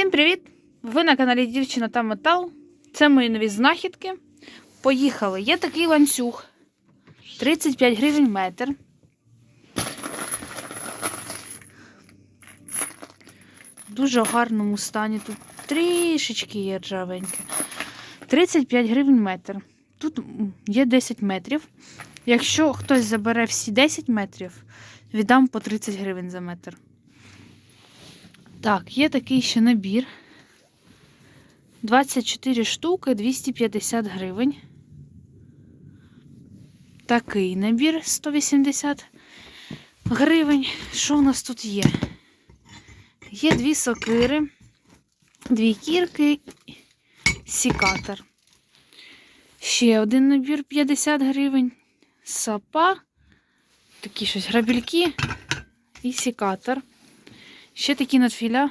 Всім привіт! Ви на каналі Дівчина та Метал. Це мої нові знахідки. Поїхали. Є такий ланцюг. 35 гривень метр. Дуже гарному стані. Тут трішечки є ржавеньке. 35 гривень метр. Тут є 10 метрів. Якщо хтось забере всі 10 метрів, віддам по 30 гривень за метр. Так, є такий ще набір. 24 штуки, 250 гривень. Такий набір 180 гривень. Що у нас тут є? Є дві сокири, дві кірки, сікатор. Ще один набір 50 гривень. Сапа, такі щось грабельки і сікатор. Ще такі надфіля.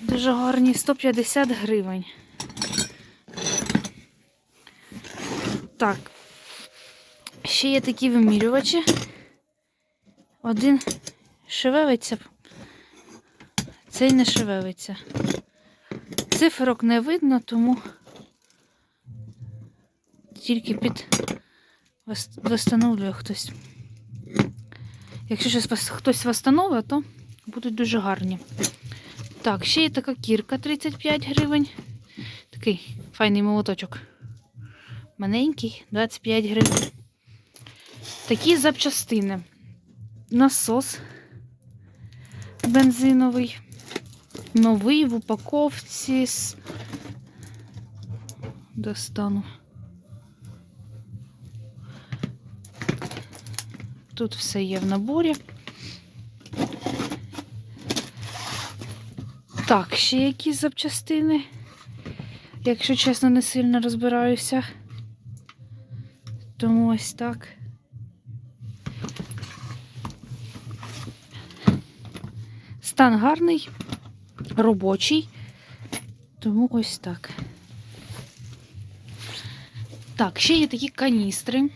Дуже гарні 150 гривень. Так. Ще є такі вимірювачі. Один шевелиться, цей не шевелиться. Цифрок не видно, тому тільки під встановлює хтось. Якщо щось хтось встановить, то будуть дуже гарні. Так, ще є така кірка 35 гривень. Такий файний молоточок. Маленький, 25 гривень. Такі запчастини. Насос бензиновий. Новий в упаковці з. Достану. Тут все є в наборі. Так, ще якісь запчастини. Якщо чесно, не сильно розбираюся. Тому ось так. Стан гарний, робочий. Тому ось так. Так, ще є такі каністри.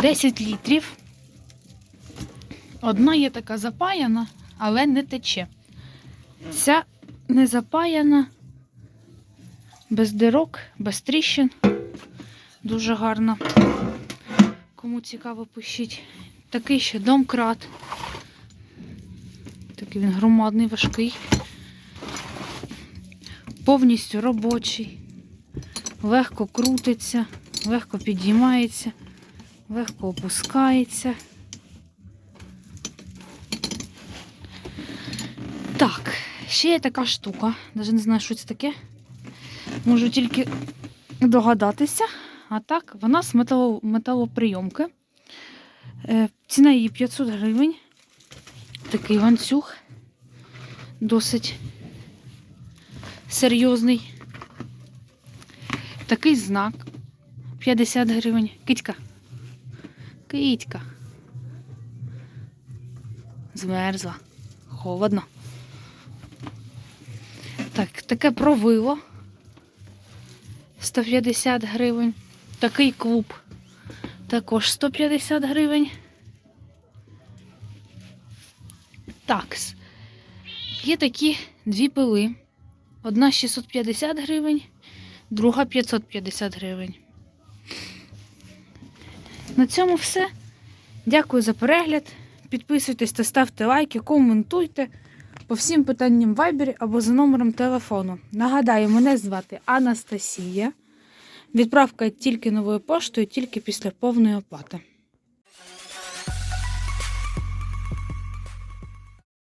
10 літрів. Одна є така запаяна, але не тече. Ця не запаяна, без дирок, без тріщин. Дуже гарно. Кому цікаво, пишіть. Такий ще домкрат. Такий він громадний, важкий. Повністю робочий. Легко крутиться, легко підіймається, легко опускається. Так, ще є така штука. Навіть не знаю, що це таке. Можу тільки догадатися. А так, вона з метало, металоприйомки. Е, ціна її 500 гривень. Такий ланцюг. Досить серйозний. Такий знак. 50 гривень. Китька. Китька. Змерзла. Холодно. Так, таке провило. 150 гривень. Такий клуб. Також 150 гривень. Такс. Є такі дві пили. Одна 650 гривень, друга 550 гривень. На цьому все. Дякую за перегляд. Підписуйтесь та ставте лайки, коментуйте по всім питанням вайбері або за номером телефону. Нагадаю, мене звати Анастасія. Відправка тільки новою поштою, тільки після повної оплати.